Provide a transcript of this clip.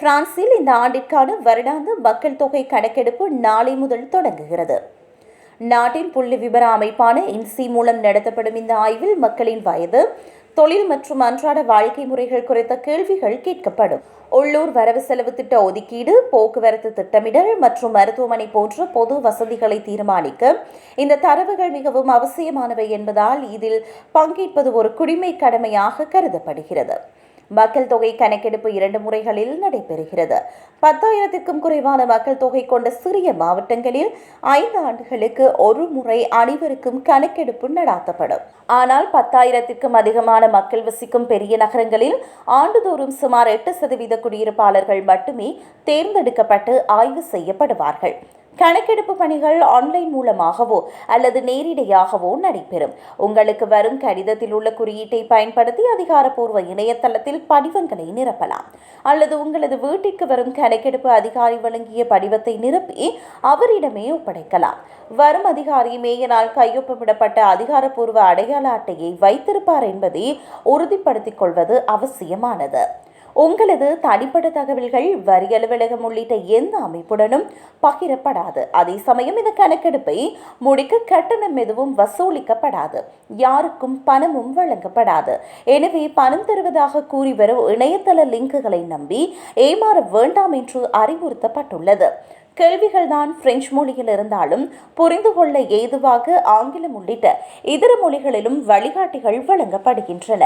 பிரான்சில் இந்த ஆண்டிற்கான வருடாந்த மக்கள் தொகை கணக்கெடுப்பு நாளை முதல் தொடங்குகிறது. நாட்டின் புள்ளி விவர அமைப்பான இன்சி மூலம் நடத்தப்படும் இந்த ஆய்வில் மக்களின் வயது தொழில் மற்றும் அன்றாட வாழ்க்கை முறைகள் குறித்த கேள்விகள் கேட்கப்படும். உள்ளூர் வரவு செலவு திட்ட ஒதுக்கீடு போக்குவரத்து திட்டமிடல் மற்றும் மருத்துவமனை போன்ற பொது வசதிகளை தீர்மானிக்க இந்த தரவுகள் மிகவும் அவசியமானவை என்பதால் இதில் பங்கேற்பது ஒரு குடிமை கடமையாக கருதப்படுகிறது. மக்கள் தொகை கணக்கெடுப்பு இரண்டு முறைகளில் நடைபெறுகிறது. பத்தாயிரத்திற்கும் குறைவான மக்கள் தொகை கொண்ட சிறிய மாவட்டங்களில் ஐந்து ஆண்டுகளுக்கு ஒரு முறை அனைவருக்கும் கணக்கெடுப்பு நடாத்தப்படும். ஆனால் பத்தாயிரத்திற்கும் அதிகமான மக்கள் வசிக்கும் பெரிய நகரங்களில் ஆண்டுதோறும் சுமார் எட்டு சதவீத குடியிருப்பாளர்கள் மட்டுமே தேர்ந்தெடுக்கப்பட்டு ஆய்வு செய்யப்படுவார்கள். கணக்கெடுப்பு பணிகள் ஆன்லைன் மூலமாகவோ அல்லது நேரிடையாகவோ நடைபெறும். உங்களுக்கு வரும் கடிதத்தில் உள்ள குறியீட்டை பயன்படுத்தி அதிகாரப்பூர்வ இணையதளத்தில் படிவங்களை நிரப்பலாம். அல்லது உங்களது வீட்டிற்கு வரும் கணக்கெடுப்பு அதிகாரி வழங்கிய படிவத்தை நிரப்பி அவரிடமே ஒப்படைக்கலாம். வரும் அதிகாரி மேயனால் கையொப்பமிடப்பட்ட அதிகாரப்பூர்வ அடையாள அட்டையை வைத்திருப்பார் என்பதை உறுதிப்படுத்திக் கொள்வது அவசியமானது. உங்களது தனிப்பட்ட தகவல்கள் வரி அலுவலகம் உள்ளிட்ட எந்த அமைப்புடனும் பகிரப்படாது. அதே சமயம் இந்த கணக்கெடுப்பை முடிக்க கட்டணம் எதுவும் வசூலிக்கப்படாது. யாருக்கும் பணமும் வழங்கப்படாது. எனவே பணம் தருவதாக கூறி வரும் இணையதள லிங்குகளை நம்பி ஏமாற வேண்டாம் என்று அறிவுறுத்தப்பட்டுள்ளது. கேள்விகள் தான் பிரெஞ்சு மொழியில் இருந்தாலும் புரிந்து கொள்ள ஏதுவாக ஆங்கிலம் உள்ளிட்ட இதர மொழிகளிலும் வழிகாட்டிகள் வழங்கப்படுகின்றன.